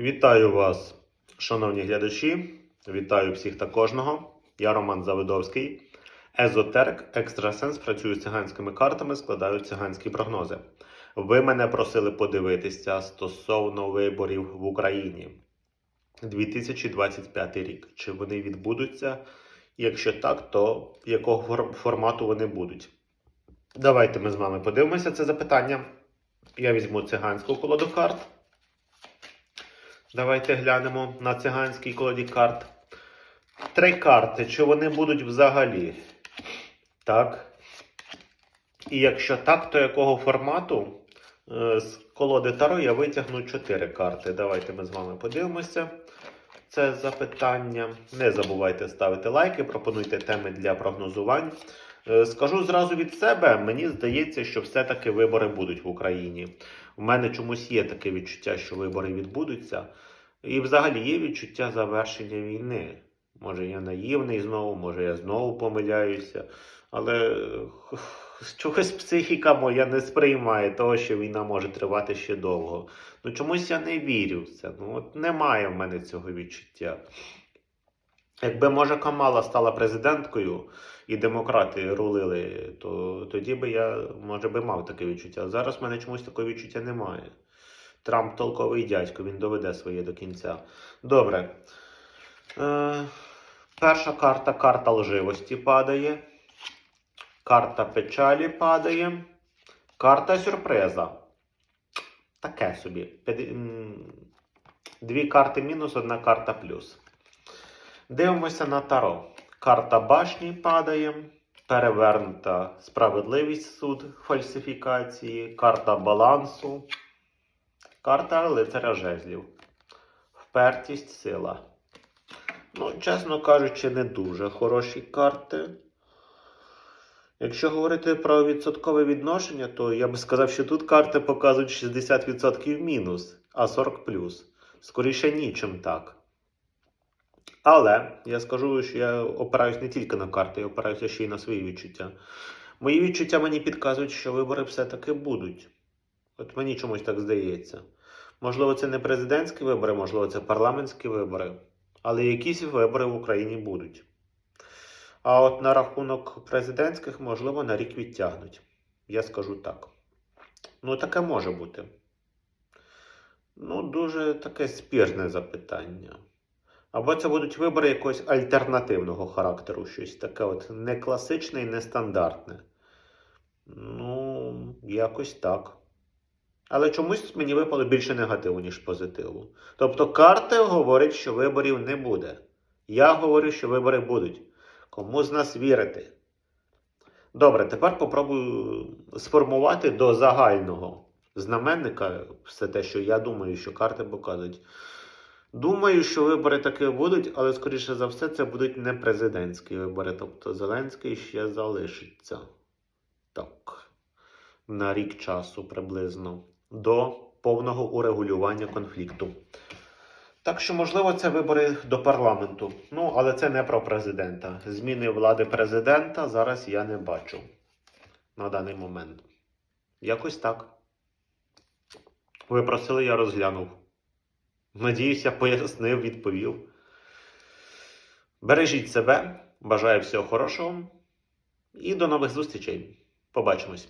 Вітаю вас, шановні глядачі. Вітаю всіх та кожного. Я Роман Завидовський. Езотерик, екстрасенс, працюю з циганськими картами, складаю циганські прогнози. Ви мене просили подивитися стосовно виборів в Україні 2025 рік. Чи вони відбудуться? Якщо так, то якого формату вони будуть? Давайте ми з вами подивимося це запитання. Я візьму циганську колоду карт. Давайте глянемо на циганській колоді карт. Три карти. Чи вони будуть взагалі? Так. І якщо так, то якого формату? Е, З колоди Таро я витягну чотири карти. Давайте ми з вами подивимося. Це запитання. Не забувайте ставити лайки, пропонуйте теми для прогнозувань. Е, Скажу зразу від себе, мені здається, що все-таки вибори будуть в Україні. У мене чомусь є таке відчуття, що вибори відбудуться. І взагалі є відчуття завершення війни. Може, я наївний знову, може я знову помиляюся. Але е, чогось психіка моя не сприймає того, що війна може тривати ще довго. Ну чомусь я не вірю в це. Ну от немає в мене цього відчуття. Якби може Камала стала президенткою і демократи рулили, то тоді би я, може би, мав таке відчуття. Зараз в мене чомусь такого відчуття немає. Трамп толковий дядько, він доведе своє до кінця. Добре. Е, перша карта карта лживості падає. Карта печалі падає. Карта сюрприза. Таке собі. Дві карти мінус, одна карта плюс. Дивимося на таро. Карта башні падає. Перевернута справедливість суд фальсифікації. Карта балансу. Карта лицаря жезлів. Впертість, сила. Ну, чесно кажучи, не дуже хороші карти. Якщо говорити про відсоткове відношення, то я би сказав, що тут карти показують 60% мінус, а 40 плюс. Скоріше нічим так. Але я скажу, що я опираюсь не тільки на карти, я опираюся ще й на свої відчуття. Мої відчуття мені підказують, що вибори все-таки будуть. От мені чомусь так здається. Можливо, це не президентські вибори, можливо, це парламентські вибори. Але якісь вибори в Україні будуть. А от на рахунок президентських, можливо, на рік відтягнуть. Я скажу так. Ну, таке може бути. Ну, дуже таке спірне запитання. Або це будуть вибори якогось альтернативного характеру, щось таке от не класичне і нестандартне. Ну, якось так. Але чомусь мені випало більше негативу, ніж позитиву. Тобто карти говорять, що виборів не буде. Я говорю, що вибори будуть. Кому з нас вірити? Добре, тепер попробую сформувати до загального знаменника все те, що я думаю, що карти показують. Думаю, що вибори таки будуть, але скоріше за все це будуть не президентські вибори. Тобто Зеленський ще залишиться. Так. На рік часу приблизно до повного урегулювання конфлікту. Так що, можливо, це вибори до парламенту. Ну, але це не про президента. Зміни влади президента зараз я не бачу на даний момент. Якось так. Ви просили, я розглянув. Надіюсь, я пояснив, відповів. Бережіть себе, бажаю всього хорошого і до нових зустрічей. Побачимось.